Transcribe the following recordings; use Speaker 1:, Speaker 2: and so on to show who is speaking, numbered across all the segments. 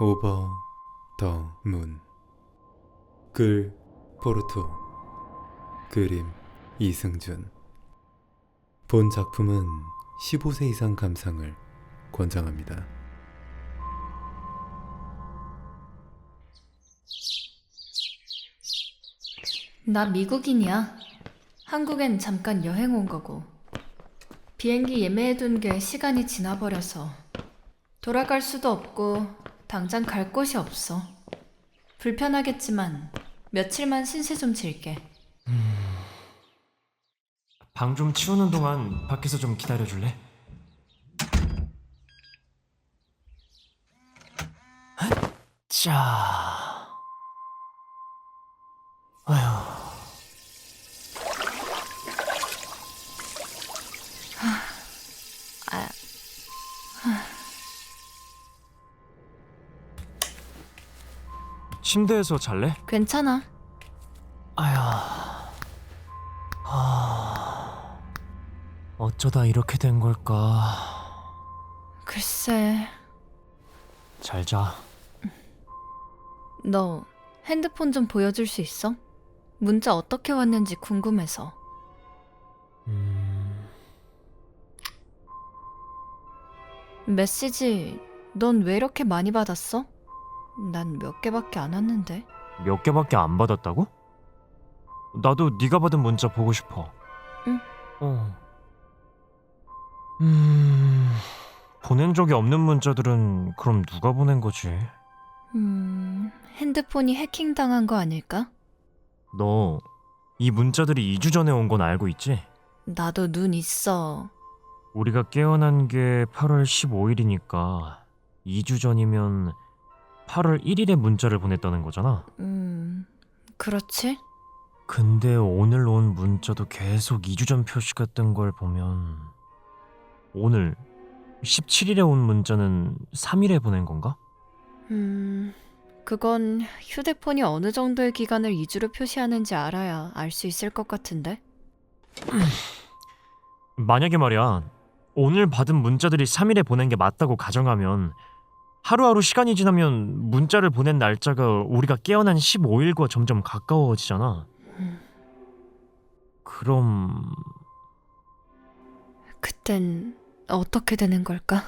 Speaker 1: 오버 더 문. 글 포르토. 그림 이승준. 본 작품은 15세 이상 감상을 권장합니다.
Speaker 2: 나 미국인이야. 한국엔 잠깐 여행 온 거고. 비행기 예매해둔 게 시간이 지나버려서 돌아갈 수도 없고 당장 갈 곳이 없어. 불편하겠지만 며칠만 신세 좀 질게.
Speaker 3: 방 좀 치우는 동안 밖에서 좀 기다려 줄래? 자. 아휴. 침대에서 잘래?
Speaker 2: 괜찮아.
Speaker 3: 아휴. 아. 어쩌다 이렇게 된 걸까?
Speaker 2: 글쎄,
Speaker 3: 잘 자.
Speaker 2: 너 핸드폰 좀 보여줄 수 있어? 문자 어떻게 왔는지 궁금해서.
Speaker 3: 음.
Speaker 2: 메시지 넌 왜 이렇게 많이 받았어? 난 몇 개밖에 안 왔는데.
Speaker 3: 몇 개밖에 안 받았다고? 나도 네가 받은 문자 보고 싶어.
Speaker 2: 응.
Speaker 3: 어. 음. 보낸 적이 없는 문자들은 그럼 누가 보낸 거지?
Speaker 2: 음, 핸드폰이 해킹당한 거 아닐까?
Speaker 3: 너 이 문자들이 2주 전에 온 건 알고 있지?
Speaker 2: 나도 눈 있어.
Speaker 3: 우리가 깨어난 게 8월 15일이니까 2주 전이면 8월 1일에 문자를 보냈다는 거잖아.
Speaker 2: 음, 그렇지?
Speaker 3: 근데 오늘 온 문자도 계속 2주 전 표시가 뜬 걸 보면 오늘 17일에 온 문자는 3일에 보낸 건가?
Speaker 2: 음, 그건 휴대폰이 어느 정도의 기간을 2주로 표시하는지 알아야 알 수 있을 것 같은데?
Speaker 3: 만약에 말이야 오늘 받은 문자들이 3일에 보낸 게 맞다고 가정하면 하루하루 시간이 지나면 문자를 보낸 날짜가 우리가 깨어난 15일과 점점 가까워지잖아.
Speaker 2: 음,
Speaker 3: 그럼
Speaker 2: 그땐 어떻게 되는 걸까?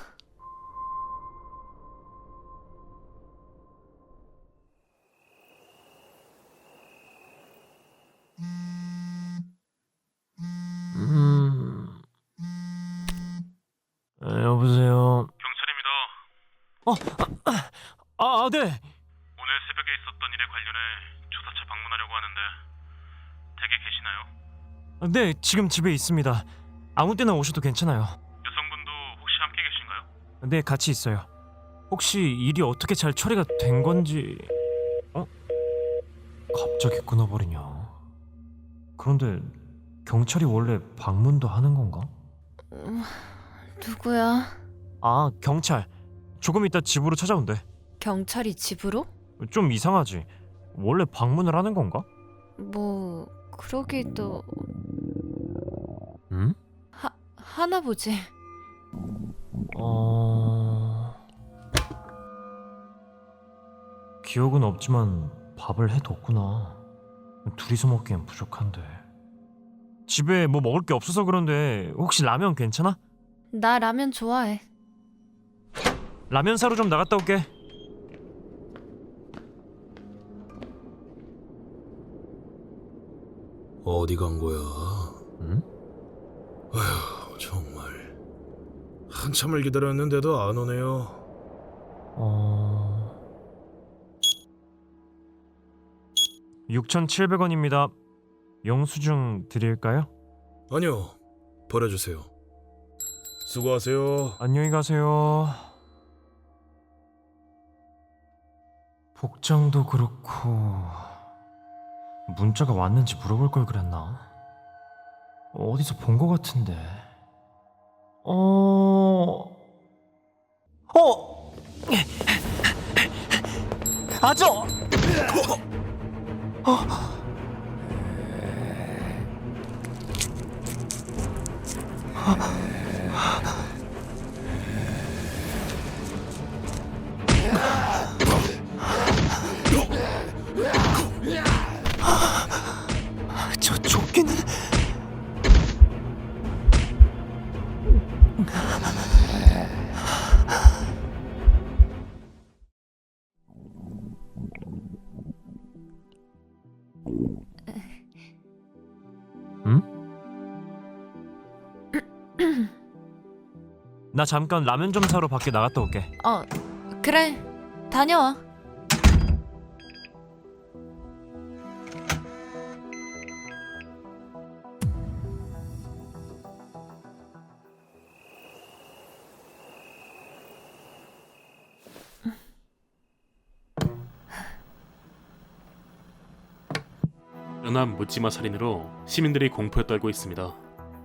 Speaker 3: 네.
Speaker 4: 오늘 새벽에 있었던 일에 관련해 조사차 방문하려고 하는데 댁에 계시나요?
Speaker 3: 네, 지금 집에 있습니다. 아무 때나 오셔도 괜찮아요.
Speaker 4: 여성분도 혹시 함께 계신가요?
Speaker 3: 네, 같이 있어요. 혹시 일이 어떻게 잘 처리가 된 건지 어? 갑자기 끊어버리냐. 그런데 경찰이 원래 방문도 하는 건가?
Speaker 2: 누구야?
Speaker 3: 아, 경찰. 조금 이따 집으로 찾아온대.
Speaker 2: 경찰이 집으로?
Speaker 3: 좀 이상하지. 원래 방문을 하는 건가?
Speaker 2: 뭐, 그러기도
Speaker 3: 응?
Speaker 2: 하, 하나 보지.
Speaker 3: 어... 기억은 없지만 밥을 해뒀구나. 둘이서 먹기엔 부족한데. 집에 뭐 먹을 게 없어서 그런데 혹시 라면 괜찮아?
Speaker 2: 나 라면 좋아해.
Speaker 3: 라면 사러 좀 나갔다 올게.
Speaker 5: 어디 간 거야?
Speaker 3: 응?
Speaker 5: 정말 한참을 기다렸는데도 안 오네요.
Speaker 3: 어... 6,700원입니다. 영수증 드릴까요?
Speaker 5: 아니요, 버려주세요. 수고하세요.
Speaker 3: 안녕히 가세요. 복장도 그렇고 문자가 왔는지 물어볼 걸 그랬나? 어디서 본 것 같은데. 어. 어. 아저. 여기는 나 잠깐 라면 좀 사러 밖에 나갔다 올게.
Speaker 2: 어, 그래. 다녀와.
Speaker 4: 연암 묻지마 살인으로 시민들이 공포에 떨고 있습니다.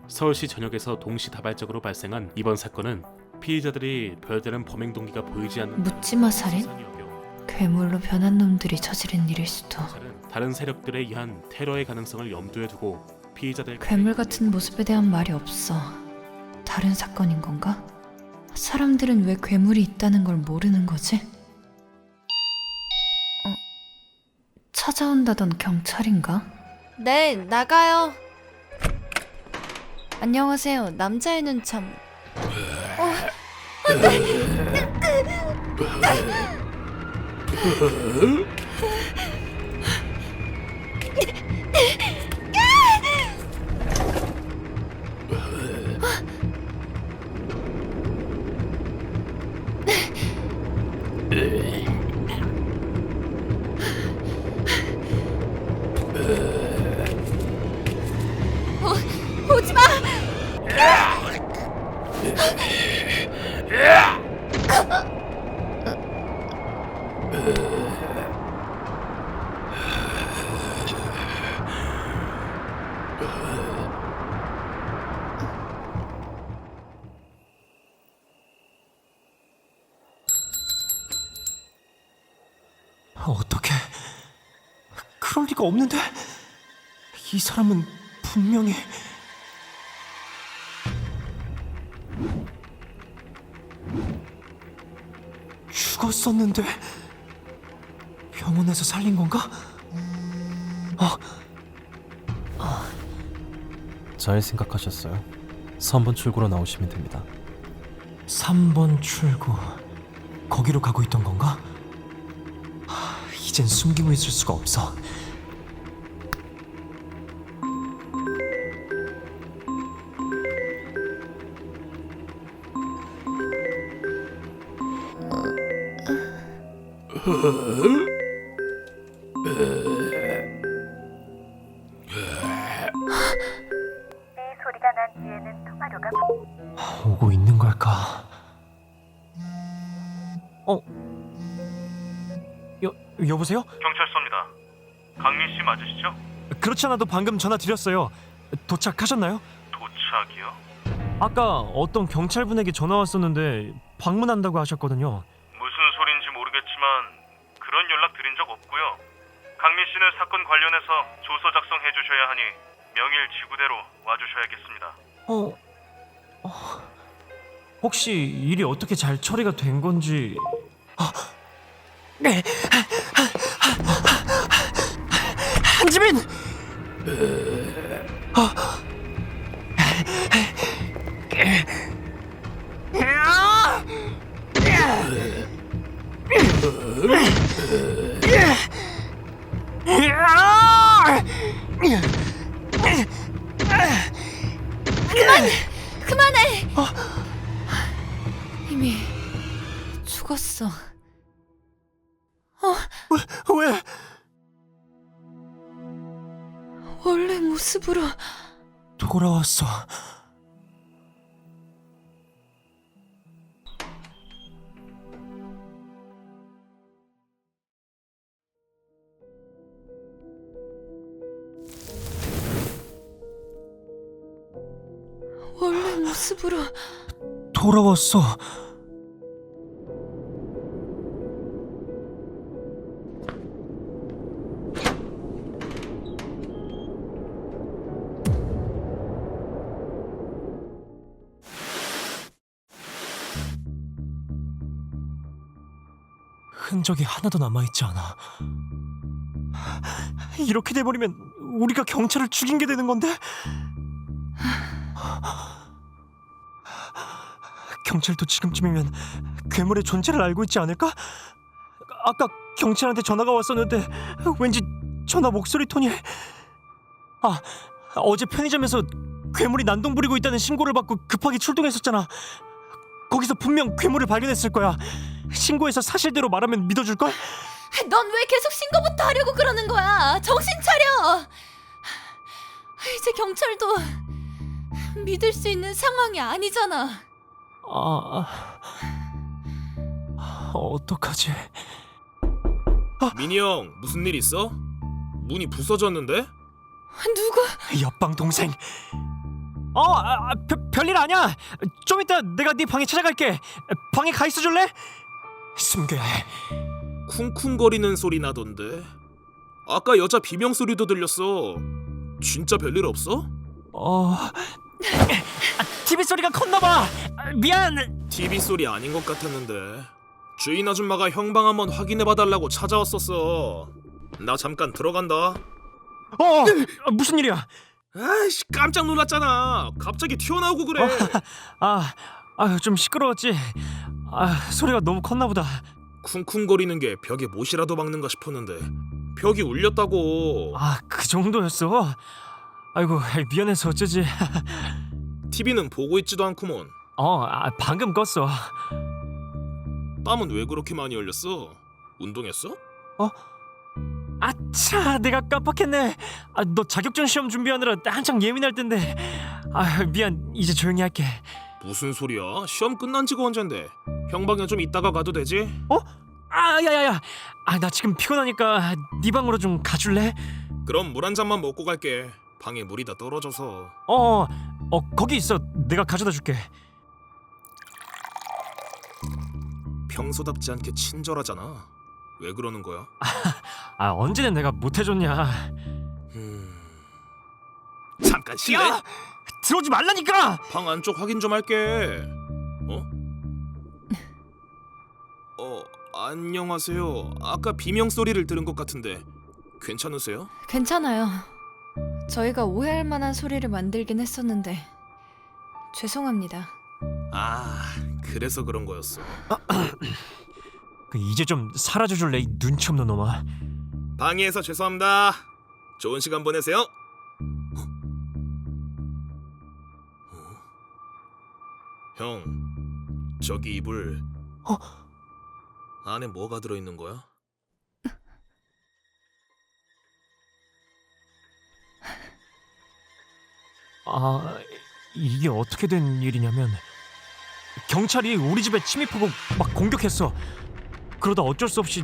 Speaker 4: 서울시 전역에서 동시다발적으로 발생한 이번 사건은 피의자들이 별다른 범행 동기가 보이지 않는
Speaker 2: 묻지마 살인? 괴물로 변한 놈들이 저지른 일일 수도.
Speaker 4: 다른 세력들에 의한 테러의 가능성을 염두에 두고 피의자들
Speaker 2: 괴물 같은 모습에 대한 말이 없어. 다른 사건인 건가? 사람들은 왜 괴물이 있다는 걸 모르는 거지? 찾아온다던 경찰인가? 네, 나가요. 안녕하세요. 남자애는 참. 오지
Speaker 3: 리가 없는데. 이 사람은 분명히 죽었었는데 병원에서 살린 건가?
Speaker 6: 잘 생각하셨어요. 3번 출구로 나오시면 됩니다.
Speaker 3: 3번 출구 거기로 가고 있던 건가? 하, 이젠 숨기고 있을 수가 없어.
Speaker 7: 소리가 난 뒤에는 통화료가
Speaker 3: 오고 있는 걸까? 어? 여 여보세요?
Speaker 4: 경찰서입니다. 강민 씨 맞으시죠?
Speaker 3: 그렇지 않아도 방금 전화 드렸어요. 도착하셨나요?
Speaker 4: 도착이요?
Speaker 3: 아까 어떤 경찰분에게 전화 왔었는데 방문한다고 하셨거든요.
Speaker 4: 사건 관련해서 조서 작성해 주셔야 하니 명일 지구대로 와 주셔야겠습니다.
Speaker 3: 어, 어, 혹시 일이 어떻게 잘 처리가 된 건지. 아, 네. 한지민.
Speaker 2: 그만해! 이미 죽었어.
Speaker 3: 왜?
Speaker 2: 원래 모습으로
Speaker 3: 돌아왔어.
Speaker 2: 모습으로
Speaker 3: 돌아왔어. 흔적이 하나도 남아있지 않아. 이렇게 돼버리면 우리가 경찰을 죽인 게 되는 건데? 경찰도 지금쯤이면 괴물의 존재를 알고 있지 않을까? 아까 경찰한테 전화가 왔었는데 왠지 전화 목소리 톤이 아 어제 편의점에서 괴물이 난동 부리고 있다는 신고를 받고 급하게 출동했었잖아. 거기서 분명 괴물을 발견했을 거야. 신고해서 사실대로 말하면 믿어줄 걸?
Speaker 2: 넌 왜 계속 신고부터 하려고 그러는 거야? 정신 차려! 이제 경찰도 믿을 수 있는 상황이 아니잖아.
Speaker 3: 아, 어떡하지?
Speaker 5: 민희 형 무슨 일 있어? 문이 부서졌는데?
Speaker 2: 누구?
Speaker 3: 옆방 동생. 어, 아, 아, 별, 별일 아니야. 좀 이따 내가 네 방에 찾아갈게. 방에 가 있어 줄래? 숨겨야 해.
Speaker 5: 쿵쿵거리는 소리 나던데. 아까 여자 비명 소리도 들렸어. 진짜 별일 없어?
Speaker 3: 어, 아, TV 소리가 컸나 봐. 아, 미안.
Speaker 5: TV 소리 아닌 것 같았는데. 주인 아줌마가 형방 한번 확인해 봐달라고 찾아왔었어. 나 잠깐 들어간다.
Speaker 3: 어, 무슨 일이야?
Speaker 5: 아이씨 깜짝 놀랐잖아. 갑자기 튀어나오고 그래.
Speaker 3: 아, 아, 좀 시끄러웠지. 아, 소리가 너무 컸나 보다.
Speaker 5: 쿵쿵거리는 게 벽에 못이라도 박는가 싶었는데 벽이 울렸다고.
Speaker 3: 아, 그 정도였어. 아이고, 미안해서 어쩌지.
Speaker 5: TV는 보고 있지도 않구먼.
Speaker 3: 어, 아, 방금 껐어.
Speaker 5: 땀은 왜 그렇게 많이 흘렸어? 운동했어?
Speaker 3: 아차, 내가 깜빡했네. 아, 너 자격증 시험 준비하느라 한창 예민할 텐데. 아, 미안. 이제 조용히 할게.
Speaker 5: 무슨 소리야? 시험 끝난 지가 언젠데? 형 방에 좀 있다가 가도 되지?
Speaker 3: 아, 야야야. 아, 나 지금 피곤하니까 네 방으로 좀 가줄래?
Speaker 5: 그럼 물 한 잔만 먹고 갈게. 방에 물이 다 떨어져서.
Speaker 3: 어, 어, 거기 있어. 내가 가져다 줄게.
Speaker 5: 평소답지 않게 친절하잖아. 왜 그러는 거야?
Speaker 3: 아, 언제는 내가 못 해줬냐.
Speaker 5: 음... 잠깐 실례.
Speaker 3: 야! 들어오지 말라니까.
Speaker 5: 방 안쪽 확인 좀 할게. 어? 어, 안녕하세요. 아까 비명 소리를 들은 것 같은데 괜찮으세요?
Speaker 2: 괜찮아요. 저희가 오해할 만한 소리를 만들긴 했었는데 죄송합니다.
Speaker 5: 아, 그래서 그런 거였어.
Speaker 3: 그 이제 좀 사라져 줄래 이 눈치 없는 놈아.
Speaker 5: 방해해서 죄송합니다. 좋은 시간 보내세요. 어? 어? 형, 저기 이불.
Speaker 3: 어?
Speaker 5: 안에 뭐가 들어 있는 거야?
Speaker 3: 아, 이게 어떻게 된 일이냐면 경찰이 우리 집에 침입하고 막 공격했어. 그러다 어쩔 수 없이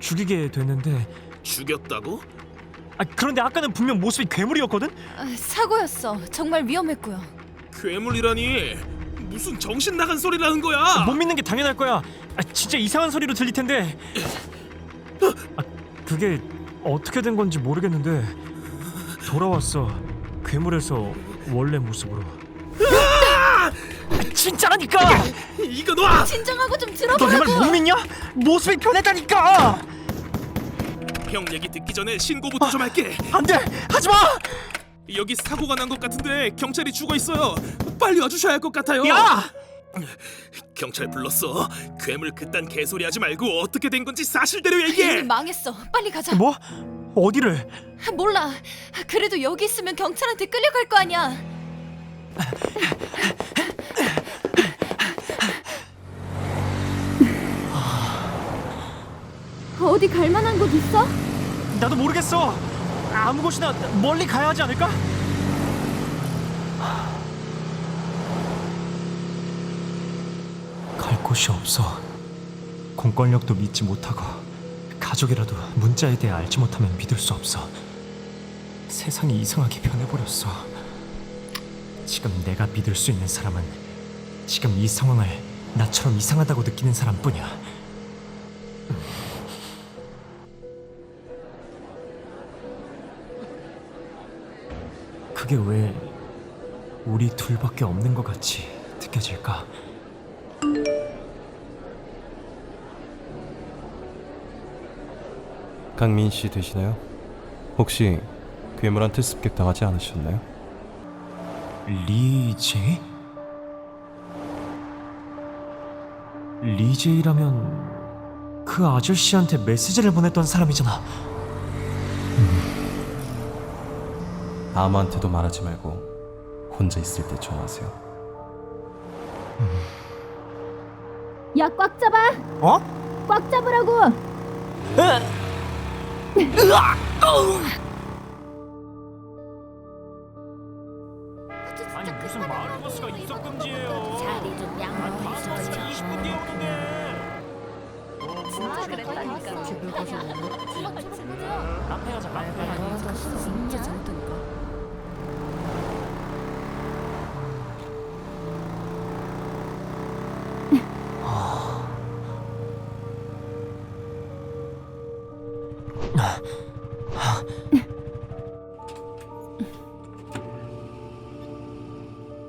Speaker 3: 죽이게 됐는데
Speaker 5: 죽였다고?
Speaker 3: 아 그런데 아까는 분명 모습이 괴물이었거든?
Speaker 2: 아, 사고였어. 정말 위험했고요.
Speaker 5: 괴물이라니 무슨 정신 나간 소리라는 거야?
Speaker 3: 못 믿는 게 당연할 거야. 아, 진짜 이상한 소리로 들릴 텐데. 아, 그게 어떻게 된 건지 모르겠는데 돌아왔어. 괴물에서 원래 모습으로. 아, 진짜라니까!
Speaker 5: 이거 놔!
Speaker 2: 진정하고 좀
Speaker 3: 너내말
Speaker 2: 들어보라고.
Speaker 3: 못 믿냐? 모습이 변했다니까!
Speaker 5: 형 얘기 듣기 전에 신고부터 좀 할게.
Speaker 3: 안 돼! 하지 마!
Speaker 5: 여기 사고가 난 것 같은데 경찰이 죽어 있어요. 빨리 와주셔야 할 것 같아요.
Speaker 3: 야!
Speaker 5: 경찰 불렀어. 괴물 그딴 개소리 하지 말고 어떻게 된 건지 사실대로
Speaker 2: 이미
Speaker 5: 얘기해.
Speaker 2: 망했어. 빨리 가자.
Speaker 3: 뭐? 어디를?
Speaker 2: 몰라. 그래도 여기 있으면 경찰한테 끌려갈 거 아니야. 어디 갈 만한 곳 있어?
Speaker 3: 나도 모르겠어. 아무 곳이나 멀리 가야 하지 않을까? 갈 곳이 없어. 공권력도 믿지 못하고 가족이라도 문자에 대해 알지 못하면 믿을 수 없어. 세상이 이상하게 변해버렸어. 지금 내가 믿을 수 있는 사람은 지금 이 상황을 나처럼 이상하다고 느끼는 사람뿐이야. 그게 왜 우리 둘밖에 없는 것 같이 느껴질까?
Speaker 6: 강민 씨 되시나요? 혹시 괴물한테 습격 당하지 않으셨나요?
Speaker 3: 리제이? 리제이라면 그 아저씨한테 메시지를 보냈던 사람이잖아.
Speaker 6: 아무한테도 말하지 말고 혼자 있을 때 전화하세요.
Speaker 8: 야, 꽉 잡아!
Speaker 3: 어?
Speaker 8: 꽉 잡으라고!
Speaker 3: 아니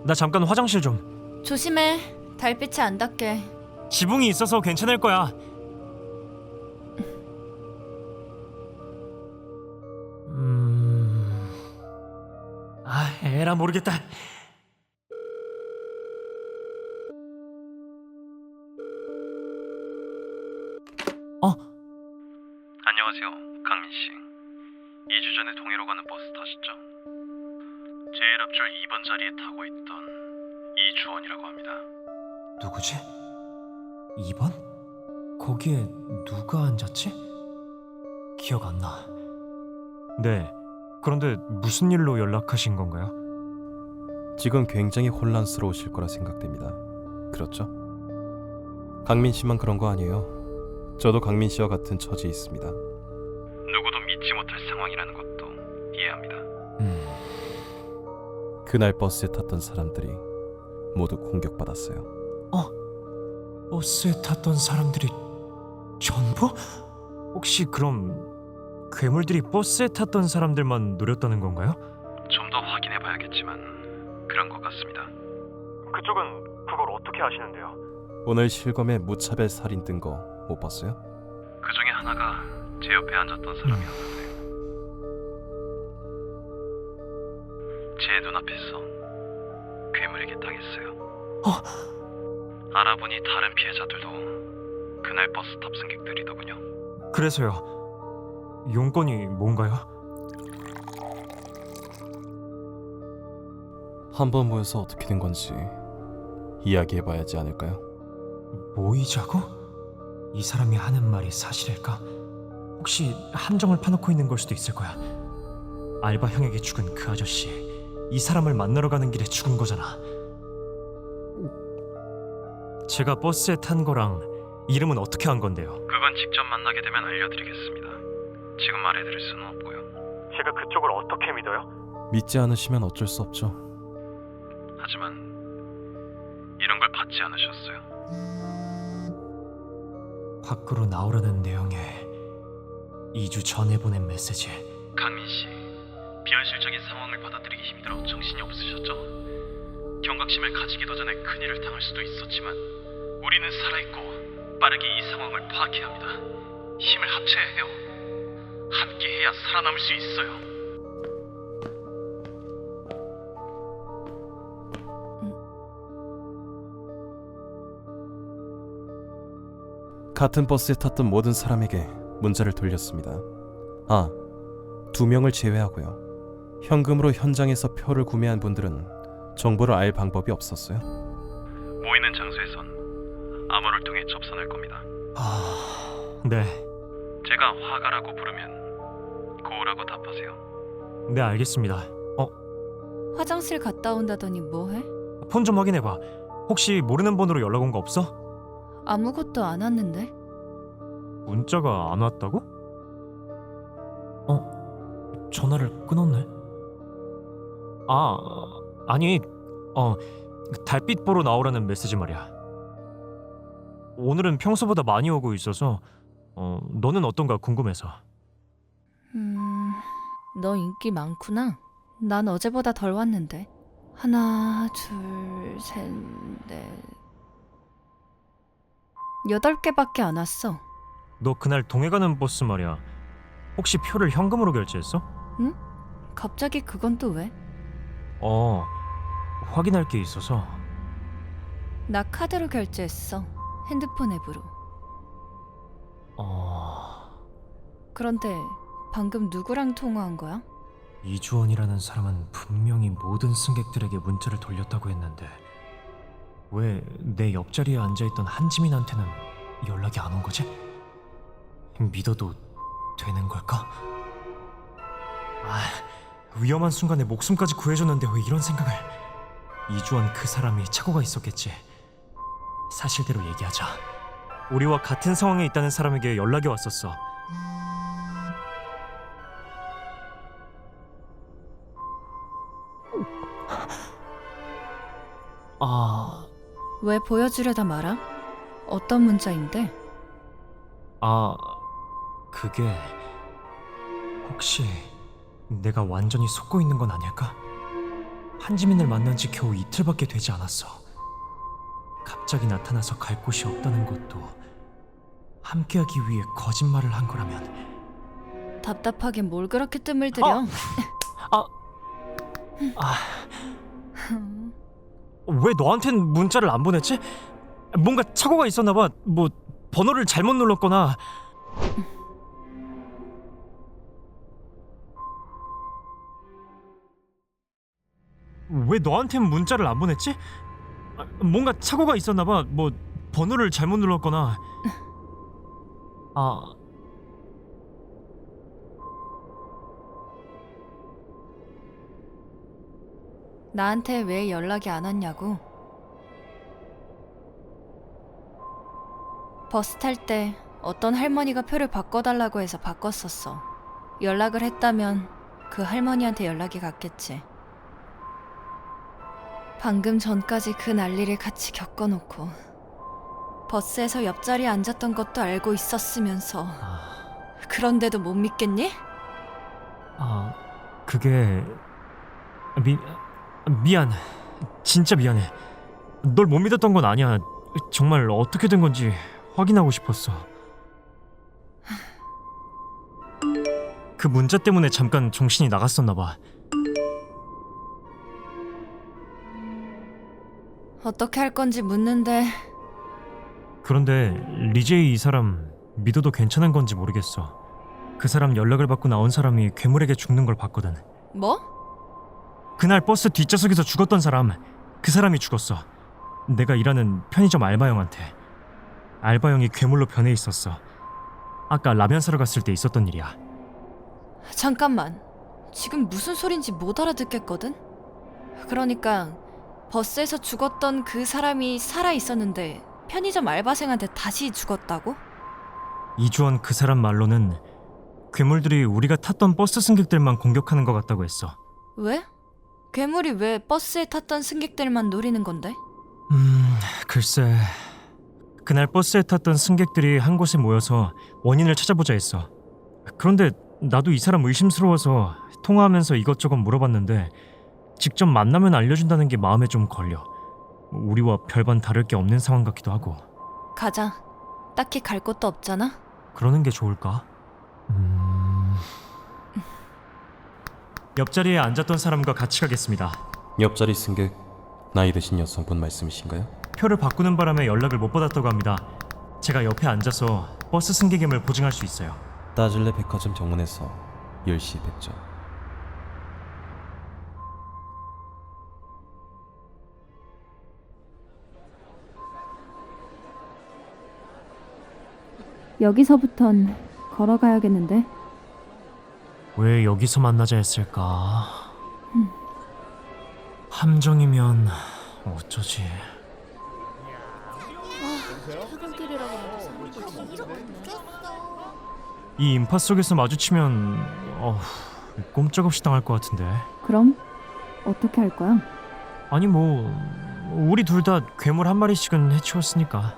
Speaker 2: 나
Speaker 3: 잠깐 화장실 좀.
Speaker 2: 조심해. 달빛이 안 닿게.
Speaker 3: 지붕이 있어서 괜찮을 거야. 음. 아, 에라 모르겠다.
Speaker 6: 앞줄 2번 자리에 타고 있던 이주원이라고 합니다.
Speaker 3: 누구지? 2번? 거기에 누가 앉았지? 기억 안 나. 네. 그런데 무슨 일로 연락하신 건가요?
Speaker 6: 지금 굉장히 혼란스러우실 거라 생각됩니다. 그렇죠? 강민 씨만 그런 거 아니에요. 저도 강민 씨와 같은 처지에 있습니다. 누구도 믿지 못할 상황이라는 것도 이해합니다.
Speaker 3: 음.
Speaker 6: 그날 버스에 탔던 사람들이 모두 공격받았어요.
Speaker 3: 버스에 탔던 사람들이 전부? 혹시 그럼 괴물들이 버스에 탔던 사람들만 노렸다는 건가요?
Speaker 6: 좀 더 확인해 봐야겠지만 그런 것 같습니다.
Speaker 3: 그쪽은 그걸 어떻게 아시는데요?
Speaker 6: 오늘 실검에 무차별 살인 뜬 거 못 봤어요? 그 중에 하나가 제 옆에 앉았던 사람이었는데 제 눈앞에서 괴물에게 당했어요. 알아보니 다른 피해자들도 그날 버스 탑승객들이더군요.
Speaker 3: 그래서요. 용건이 뭔가요?
Speaker 6: 한번 모여서 어떻게 된 건지 이야기해 봐야지 않을까요?
Speaker 3: 모이자고? 이 사람이 하는 말이 사실일까? 혹시 함정을 파놓고 있는 걸 수도 있을 거야. 알바 형에게 죽은 그 아저씨, 이 사람을 만나러 가는 길에 죽은 거잖아. 제가 버스에 탄 거랑 이름은 어떻게 한 건데요?
Speaker 6: 그건 직접 만나게 되면 알려드리겠습니다. 지금 말해드릴 수는 없고요.
Speaker 3: 제가 그쪽을 어떻게 믿어요?
Speaker 6: 믿지 않으시면 어쩔 수 없죠. 하지만 이런 걸 받지 않으셨어요.
Speaker 3: 밖으로 나오라는 내용의 2주 전에 보낸 메시지.
Speaker 6: 강민 씨, 비현실적인 상황을 받아들이기 힘들어 정신이 없으셨죠? 경각심을 가지기도 전에 큰일을 당할 수도 있었지만 우리는 살아있고 빠르게 이 상황을 파악해야 합니다. 힘을 합쳐야 해요. 함께 해야 살아남을 수 있어요. 같은 버스에 탔던 모든 사람에게 문자를 돌렸습니다. 아, 두 명을 제외하고요. 현금으로 현장에서 표를 구매한 분들은 정보를 알 방법이 없었어요. 모이는 장소에선 암호를 통해 접선할 겁니다.
Speaker 3: 아, 네,
Speaker 6: 제가 화가라고 부르면 고우라고 답하세요.
Speaker 3: 네 알겠습니다.
Speaker 2: 화장실 갔다 온다더니 뭐해?
Speaker 3: 폰 좀 확인해봐. 혹시 모르는 번호로 연락 온 거 없어?
Speaker 2: 아무것도 안 왔는데.
Speaker 3: 문자가 안 왔다고? 어, 전화를 끊었네. 아, 아니, 어, 달빛 보러 나오라는 메시지 말이야. 오늘은 평소보다 많이 오고 있어서, 어, 너는 어떤가 궁금해서.
Speaker 2: 음, 너 인기 많구나. 난 어제보다 덜 왔는데. 하나, 둘, 셋, 넷. 여덟 개밖에 안 왔어.
Speaker 3: 너 그날 동해 가는 버스 말이야. 혹시 표를 현금으로 결제했어?
Speaker 2: 갑자기 그건 또 왜?
Speaker 3: 어, 확인할 게 있어서.
Speaker 2: 나 카드로 결제했어. 핸드폰 앱으로.
Speaker 3: 어,
Speaker 2: 그런데 방금 누구랑 통화한 거야?
Speaker 3: 이주원이라는 사람은 분명히 모든 승객들에게 문자를 돌렸다고 했는데 왜 내 옆자리에 앉아있던 한지민한테는 연락이 안 온 거지? 믿어도 되는 걸까? 아, 위험한 순간에 목숨까지 구해줬는데 왜 이런 생각을? 이주한 그 사람이 착오가 있었겠지. 사실대로 얘기하자. 우리와 같은 상황에 있다는 사람에게 연락이 왔었어. 아,
Speaker 2: 왜 보여주려다 말아? 어떤 문자인데?
Speaker 3: 아, 그게 혹시 내가 완전히 속고 있는 건 아닐까? 한지민을 만난 지 겨우 이틀밖에 되지 않았어. 갑자기 나타나서 갈 곳이 없다는 것도 함께하기 위해 거짓말을 한 거라면
Speaker 2: 답답하게 뭘 그렇게 뜸을 들여?
Speaker 3: 아, 아, 왜 너한텐 문자를 안 보냈지? 뭔가 착오가 있었나 봐. 뭐 번호를 잘못 눌렀거나 왜 너한텐 문자를 안 보냈지? 아, 뭔가 착오가 있었나 봐. 뭐 번호를 잘못 눌렀거나 아
Speaker 2: 나한테 왜 연락이 안 왔냐고? 버스 탈 때 어떤 할머니가 표를 바꿔달라고 해서 바꿨었어. 연락을 했다면 그 할머니한테 연락이 갔겠지. 방금 전까지 그 난리를 같이 겪어놓고 버스에서 옆자리에 앉았던 것도 알고 있었으면서
Speaker 3: 아.
Speaker 2: 그런데도 못 믿겠니?
Speaker 3: 아, 그게 미 미안. 진짜 미안해. 널 못 믿었던 건 아니야. 정말 어떻게 된 건지 확인하고 싶었어. 그 문자 때문에 잠깐 정신이 나갔었나 봐.
Speaker 2: 어떻게 할 건지 묻는데
Speaker 3: 그런데 리제이 이 사람 믿어도 괜찮은 건지 모르겠어. 그 사람 연락을 받고 나온 사람이 괴물에게 죽는 걸 봤거든.
Speaker 2: 뭐?
Speaker 3: 그날 버스 뒷좌석에서 죽었던 사람 그 사람이 죽었어 내가 일하는 편의점 알바형한테 알바형이 괴물로 변해 있었어 아까 라면 사러 갔을 때 있었던 일이야
Speaker 2: 잠깐만. 지금 무슨 소린지 못 알아듣겠거든? 그러니까 버스에서 죽었던 그 사람이 살아 있었는데 편의점 알바생한테 다시 죽었다고?
Speaker 3: 이주원 그 사람 말로는 괴물들이 우리가 탔던 버스 승객들만 공격하는 것 같다고 했어
Speaker 2: 왜? 괴물이 왜 버스에 탔던 승객들만 노리는 건데?
Speaker 3: 음 글쎄 그날 버스에 탔던 승객들이 한 곳에 모여서 원인을 찾아보자 했어 그런데 나도 이 사람 의심스러워서 통화하면서 이것저것 물어봤는데 직접 만나면 알려준다는 게 마음에 좀 걸려 우리와 별반 다를 게 없는 상황 같기도 하고
Speaker 2: 가자. 딱히 갈 곳도 없잖아?
Speaker 3: 그러는 게 좋을까? 음... 옆자리에 앉았던 사람과 같이 가겠습니다
Speaker 6: 옆자리 승객 나이 드신 여성분 말씀이신가요?
Speaker 3: 표를 바꾸는 바람에 연락을 못 받았다고 합니다 제가 옆에 앉아서 버스 승객임을 보증할 수 있어요
Speaker 6: 따질레 백화점 정문에서 10시 뵙죠.
Speaker 8: 여기서부턴 걸어가야겠는데.
Speaker 3: 왜 여기서 만나자 했을까? 함정이면 어쩌지? 이 인파 속에서 마주치면 어, 꼼짝없이 당할 것 같은데.
Speaker 8: 그럼 어떻게 할 거야?
Speaker 3: 아니 뭐 우리 둘 다 괴물 한 마리씩은 해치웠으니까.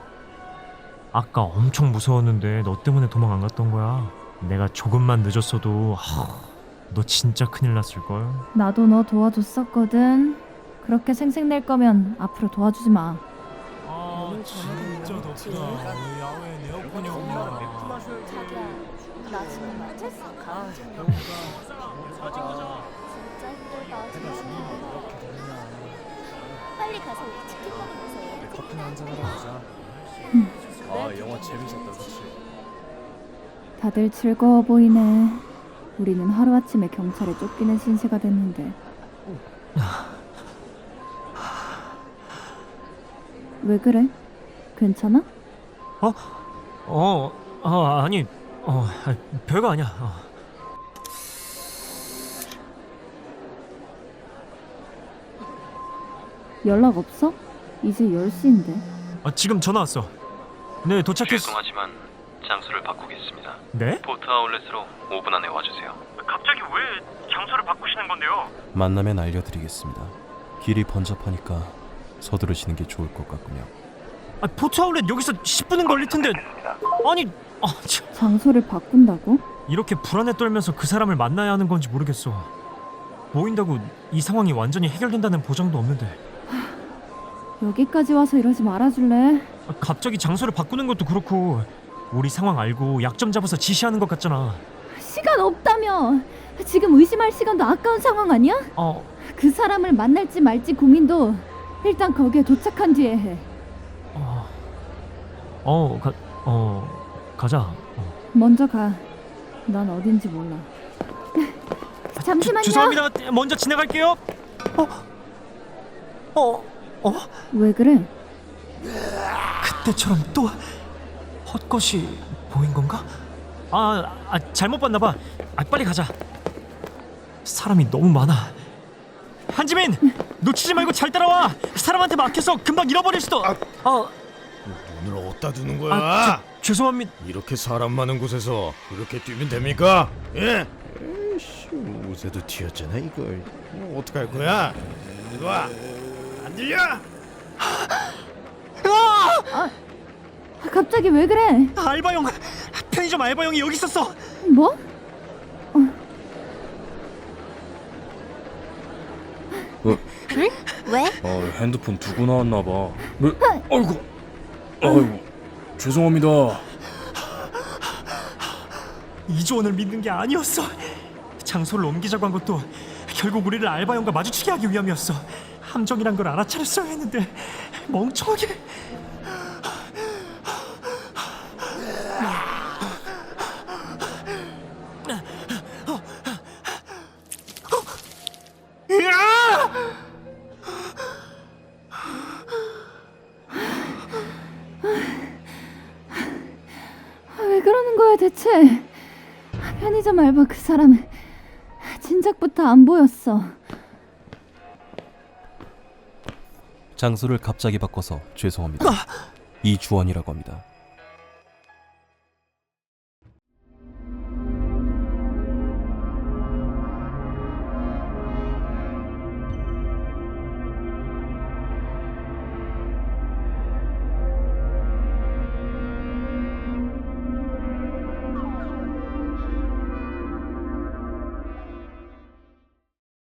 Speaker 3: 아까 엄청 무서웠는데 너 때문에 도망 안 갔던 거야. 내가 조금만 늦었어도 하, 너 진짜 큰일 났을 걸.
Speaker 8: 나도 너 도와줬었거든. 그렇게 생색낼 거면 앞으로 도와주지 마.
Speaker 3: 아 진짜 덥다. 야외 에어컨이 없냐.
Speaker 8: 자기야, 나 지금 맞췄어. 진짜 힘들다. 빨리 가서 우리 치킨 먹으면서
Speaker 9: 커피나 한잔 하러 가자. 아 영화 재밌었다 그치?
Speaker 8: 다들 즐거워 보이네. 우리는 하루아침에 경찰에 쫓기는 신세가 됐는데
Speaker 2: 왜 그래? 괜찮아?
Speaker 3: 어, 어 아니, 어 아, 별거 아니야. 어.
Speaker 2: 연락 없어? 이제 10시인데.
Speaker 3: 아, 지금 전화 왔어. 네, 도착했어.
Speaker 10: 죄송하지만 장소를 바꾸겠습니다.
Speaker 3: 네?
Speaker 10: 포트 아울렛으로 5분 안에 와주세요.
Speaker 3: 갑자기 왜 장소를 바꾸시는 건데요?
Speaker 6: 만나면 알려드리겠습니다. 길이 번잡하니까 서두르시는 게 좋을 것 같군요.
Speaker 3: 아, 포트 아울렛 여기서 10분은 걸릴 텐데. 아니, 아, 참.
Speaker 2: 장소를 바꾼다고?
Speaker 3: 이렇게 불안에 떨면서 그 사람을 만나야 하는 건지 모르겠어. 모인다고 이 상황이 완전히 해결된다는 보장도 없는데.
Speaker 2: 여기까지 와서 이러지 말아줄래?
Speaker 3: 아, 갑자기 장소를 바꾸는 것도 그렇고 우리 상황 알고 약점 잡아서 지시하는 것 같잖아.
Speaker 2: 시간 없다며! 지금 의심할 시간도 아까운 상황 아니야?
Speaker 3: 어,
Speaker 2: 그 사람을 만날지 말지 고민도 일단 거기에 도착한 뒤에 해.
Speaker 3: 어, 어, 가, 어, 가자. 어.
Speaker 2: 먼저 가. 난 어딘지 몰라. 잠시만요.
Speaker 3: 죄- 죄송합니다. 먼저 지나갈게요. 어, 어, 어?
Speaker 2: 왜 그래?
Speaker 3: 그때처럼 또 헛것이 보인 건가? 아, 아 잘못 봤나 봐. 아, 빨리 가자. 사람이 너무 많아. 한지민, 놓치지 말고 잘 따라와. 사람한테 막혀서 금방 잃어버릴 수도. 아, 어,
Speaker 11: 오늘 어디다 두는 거야?
Speaker 3: 아, 죄, 죄송합니다.
Speaker 11: 이렇게 사람 많은 곳에서 이렇게 뛰면 됩니까? 예?
Speaker 9: 옷에도 튀었잖아 이걸.
Speaker 11: 어떻게 할 거야? 이리 와. 안 들려?
Speaker 2: 아, 갑자기 왜 그래?
Speaker 3: 알바용, 편의점 알바용이 여기 있었어.
Speaker 2: 뭐?
Speaker 9: 어 핸드폰 두고 나왔나 봐. 왜? 아이고. 아이고. 죄송합니다.
Speaker 3: 이주원을 믿는 게 아니었어. 장소를 옮기자고 한 것도 결국 우리를 알바용과 마주치게 하기 위함이었어. 함정이란 걸 알아차렸어야 했는데 멍청하게.
Speaker 2: 아, 왜 그러는 거야 대체? 편의점 알바 그 사람 진작부터 안 보였어.
Speaker 6: 장소를 갑자기 바꿔서 죄송합니다. 이주원이라고 합니다.